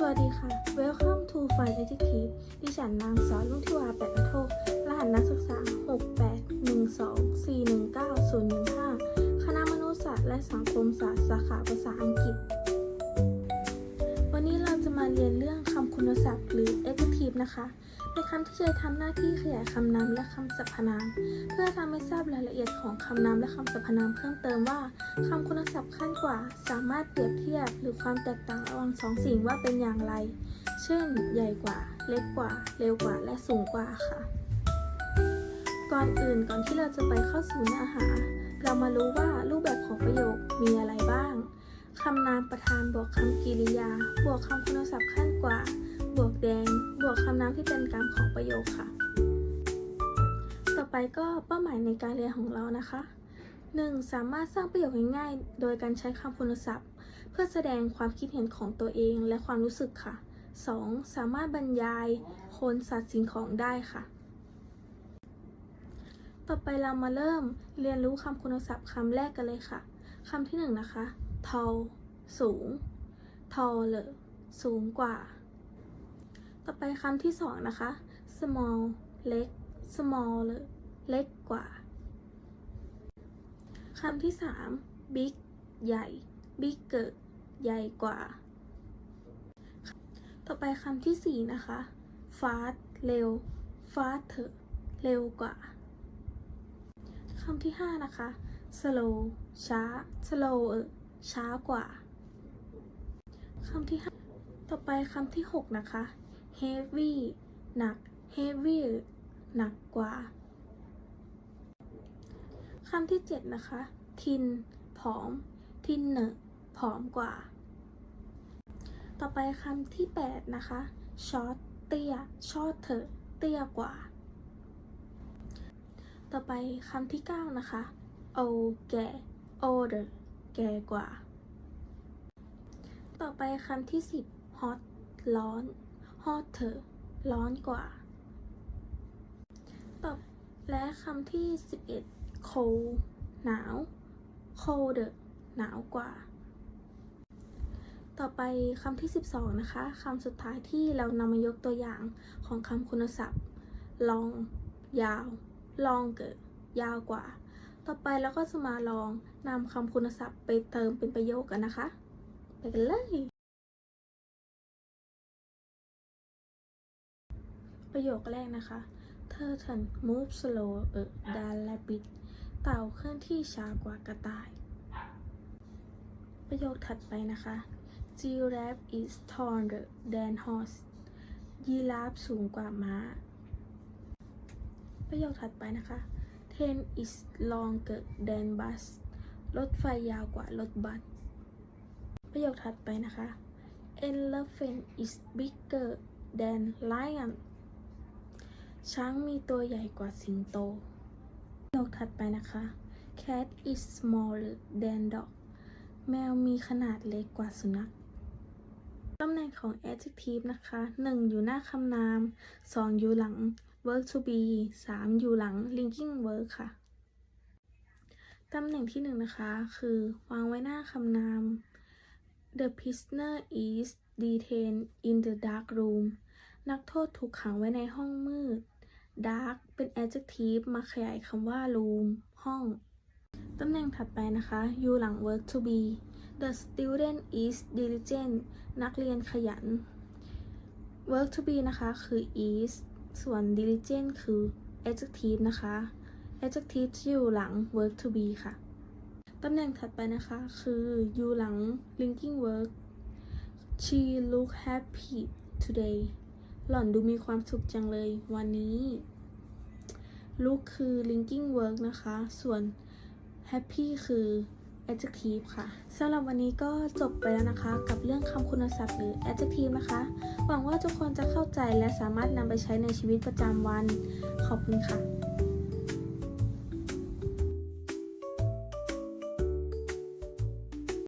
สวัสดีค่ะ Welcome to f i n e t i t i v e ดิฉันนางสาวลุ่งทิวาแปดกระโทก รหัสนักศึกษา 6812419015 คณะมนุษยศาสตร์และสังคมศาสตร์สาขาภาษาอังกฤษ วันนี้เราจะมาเรียนเรื่องคำคุณศัพท์ นะคะเป็นคำที่ใช้ทำหน้าที่ขยายคำนามและคำสรรพนาม เพื่อทำให้ทราบรายละเอียดของคำนามและคำสรรพนามเพิ่มเติมว่าคำคุณศัพท์ขั้นกว่า สามารถเปรียบเทียบหรือความแตกต่างระหว่างสองสิ่งว่าเป็นอย่างไร เช่น ใหญ่กว่า เล็กกว่า เร็วกว่า และสูงกว่าค่ะ ก่อนอื่นก่อนที่เราจะไปเข้าสู่เนื้อหา เรามารู้ว่ารูปแบบของประโยคมีอะไรบ้างคำนามประธานบวกคำกริยา บวกคำคุณศัพท์ขั้นกว่า บวกแดง บวกคำนามที่เป็นกรรมของประโยคค่ะ ต่อไปก็เป้าหมายในการเรียนของเรานะคะ 1. สามารถสร้างประโยคง่ายๆ โดยการใช้คำคุณศัพท์ เพื่อแสดงความคิดเห็นของตัวเองและความรู้สึกค่ะ 2. สามารถบรรยายคนสัตว์สิ่งของได้ค่ะ ต่อไปเรามาเริ่มเรียนรู้คำคุณศัพท์คำแรกกันเลยค่ะคำที่หนึ่งนะคะ tall สูง taller สูงกว่า ต่อไปคำที่สองนะคะ small เล็ก smaller เล็กกว่าคำที่สาม big ใหญ่ bigger ใหญ่กว่า ต่อไปคำที่สี่นะคะ fast เร็ว faster เร็วกว่าคำที่ห้านะคะ slow ช้า slower ช้ากว่าคำที่ห้าต่อไปคำที่หกนะคะ heavy หนัก heavier หนักกว่าคำที่เจ็ดนะคะ thin ผอม thinner ผอมกว่า ต่อไปคำที่แปดนะคะ short เตี้ย shorter เตี้ยกว่า ต่อไปคำที่ 9 นะคะ old แก่ older แก่กว่า ต่อไปคำที่ 10 hot ร้อน hotter ร้อนกว่าต่อและคำที่ 11 cold หนาว colder หนาวกว่า ต่อไปคำที่ 12 นะคะคำสุดท้ายที่เรานำมายกตัวอย่างของคำคุณศัพท์ long ยาว longer ยาวกว่า ต่อไปเราก็จะมาลองนำคำคุณศัพท์ไปเติมเป็นประโยคกันนะคะ ไปกันเลย ประโยคแรกนะคะ Turtle move slower than rabbit เต่าเคลื่อนที่ช้ากว่ากระต่าย ประโยคถัดไปนะคะ Giraffe is taller than horse ยีราฟสูงกว่าม้า ประโยคถัดไปนะคะ Train is longer than bus รถไฟยาวกว่ารถบัส ประโยคถัดไปนะคะ Elephant is bigger than lion ช้างมีตัวใหญ่กว่าสิงโตประโยคถัดไปนะคะ Cat is smaller than dog แมวมีขนาดเล็กกว่าสุนัขตำแหน่งของ adjective นะคะ 1 อยู่หน้าคำนาม 2 อยู่หลัง verb to be 3 อยู่หลัง linking verb ค่ะ ตำแหน่งที่ 1 นะคะ คือวางไว้หน้าคำนาม The prisoner is detained in the dark room นักโทษถูกขังไว้ในห้องมืด dark เป็น adjective มาขยายคำว่า room ห้อง ตำแหน่งถัดไปนะคะ อยู่หลัง verb to be The student is diligent นักเรียนขยัน verb to be นะคะคือ is ส่วน diligent คือ adjective นะคะ adjective ที่อยู่หลัง verb to be ค่ะ ตำแหน่งถัดไปนะคะคืออยู่หลัง linking verb she look happy today หล่อนดูมีความสุขจังเลยวันนี้ ลูกคือ linking work นะคะ ส่วน happy คือ adjective ค่ะสำหรับวันนี้ก็จบไปแล้วนะคะ กับเรื่องคำคุณศัพท์หรือ adjective นะคะ หวังว่าทุกคนจะเข้าใจและสามารถนำไปใช้ในชีวิตประจำวัน ขอบคุณค่ะ